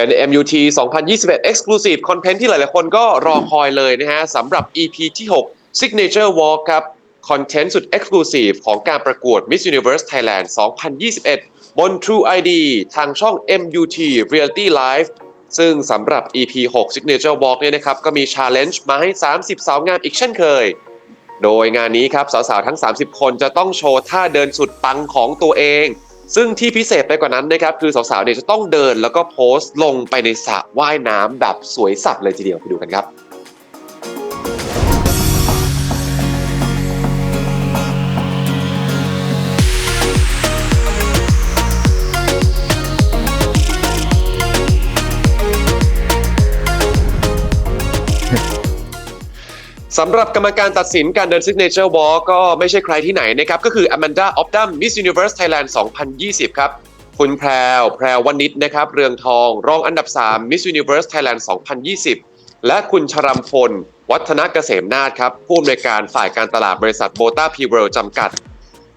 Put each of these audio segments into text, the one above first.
เป็น MUT 2021 Exclusive Content ที่หลาย ๆ คนก็รอคอยเลยนะฮะสำหรับ EP ที่ 6 Signature Walk ครับ คอนเทนต์สุด Exclusive ของการประกวด Miss Universe Thailand 2021 บน True ID ทางช่อง MUT Reality Live ซึ่งสำหรับ EP 6 Signature Walk เนี่ยนะครับ ก็มี Challenge มาให้ 30 สาวงามอีกเช่นเคย โดยงานนี้ครับ สาว ๆ ทั้ง 30 คนจะต้องโชว์ท่าเดินสุดปังของตัวเอง ซึ่งที่พิเศษไปกว่านั้นนะครับคือสาวๆเนี่ยจะต้องเดินแล้วก็โพสต์ลงไปในสระว่ายน้ำแบบสวยสับเลยทีเดียวไปดูกันครับ สำหรับกรรมการตัดสินการเดิน Signature Walk ก็ไม่ใช่ใครที่ไหนนะครับ ก็คือ Amanda o p d u m Miss Universe Thailand 2020 ครับ คุณแพรว แพรววนิดนะครับ เรืองทอง รองอันดับ 3 Miss Universe Thailand 2020 และคุณชรัมพล วัฒนเกษมนาถครับ ผู้อำนวยการฝ่ายการตลาดบริษัทโบต้าพีเวิลจำกัด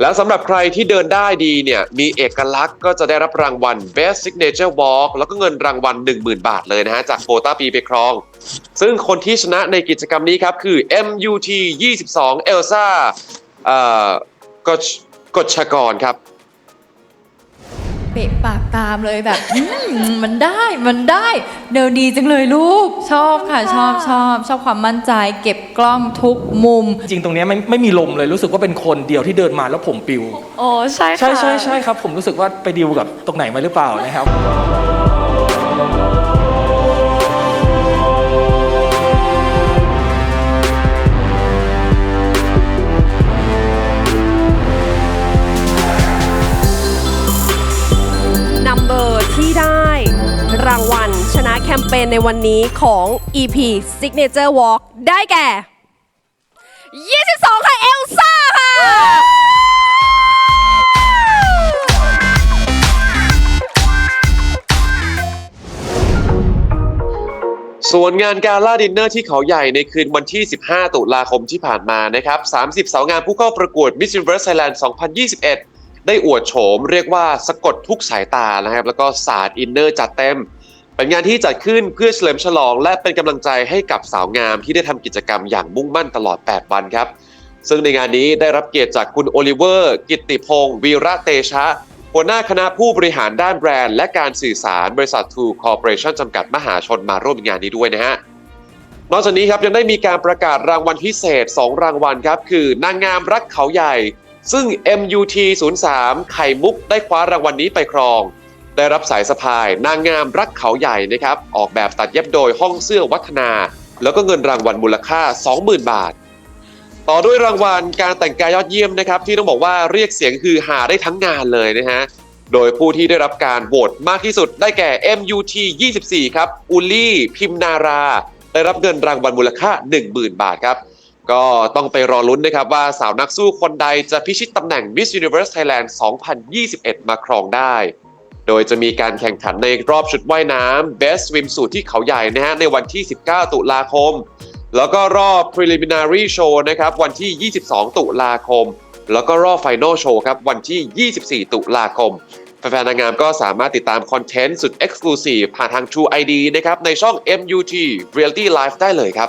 แล้วสำหรับใครที่เดินได้ดีเนี่ย มีเอกลักษณ์ก็จะได้รับรางวัล Best Signature Walk แล้วก็เงินรางวัล 10,000 บาทเลยนะฮะ จากโบต้าปีไปครอง ซึ่งคนที่ชนะในกิจกรรมนี้ครับ คือ MUT 22 Elsa เอ่อกชกชกรครับ เปะปากตามเลยแบบ อืมมันได้มันได้เดินดีจังเลยลูก ชอบค่ะ ชอบชอบ ชอบความมั่นใจ เก็บกล้องทุกมุม จริงๆตรงเนี้ยไม่ไม่มีลมเลยรู้สึกว่าเป็นคนเดียวที่เดินมาแล้วผมปิว โอ้ใช่ค่ะ ใช่ใช่ใช่ครับ ผมรู้สึกว่าไปดีลกับตรงไหนมาหรือเปล่านะครับางวัล ชนะแคมเปญในวันนี้ของ EP Signature Walk ได้แก่ 22 ค่ะ เอลซ่าค่ะ ส่วนงานการล่าดินเนอร์ที่เขาใหญ่ในคืนวันที่ 15 ตุลาคมที่ผ่านมานะครับ 30 สาวงามผู้เข้าประกวด Miss Universe Thailand 2021 ได้อวดโฉมเรียกว่าสะกดทุกสายตานะครับ แล้วก็สาดอินเนอร์จัดเต็ม เป็นงานที่จัดขึ้นเพื่อเฉลิมฉลอง และเป็นกำลังใจให้กับสาวงามที่ได้ทำกิจกรรมอย่างมุ่งมั่นตลอด 8 วันครับ ซึ่งในงานนี้ได้รับเกียรติจากคุณโอลิเวอร์ กิตติพงศ์วีระเตชะ หัวหน้าคณะผู้บริหารด้านแบรนด์ และการสื่อสารบริษัท True Corporation จำกัดมหาชนมาร่วมงานนี้ด้วยนะฮะนอกจากนี้ครับยังได้มีการประกาศรางวัลพิเศษ 2 รางวัลครับ คือนางงามรักเขาใหญ่ ซึ่ง MUT 03ไข่มุกได้คว้ารางวัลนี้ไปครอง ได้รับสายสะพายนางงามรักเขาใหญ่นะครับ ออกแบบตัดเย็บโดยห้องเสื้อวัฒนา แล้วก็เงินรางวัลมูลค่า 20,000 บาท ต่อด้วยรางวัลการแต่งกายยอดเยี่ยมนะครับ ที่ต้องบอกว่าเรียกเสียงคือหาได้ทั้งงานเลยนะฮะโดยผู้ที่ได้รับการโหวตมากที่สุดได้แก่ MUT 24 ครับอุลลี่พิมนารา ได้รับเงินรางวัลมูลค่า 10,000 บาทครับ ก็ต้องไปรอลุ้นนะครับว่าสาวนักสู้คนใดจะพิชิตตำแหน่ง Miss Universe Thailand 2021 มาครองได้ โดยจะมีการแข่งขันในรอบชุดว่ายน้ำ Best Swimsuit ที่เขาใหญ่นะฮะในวันที่ 19 ตุลาคม แล้วก็รอบ preliminary show นะครับวันที่ 22 ตุลาคม แล้วก็รอบ final show ครับวันที่ 24 ตุลาคม แฟนๆนางงามก็สามารถติดตามคอนเทนต์สุด Exclusive ผ่านทาง True ID นะครับในช่อง MUT Reality Live ได้เลยครับ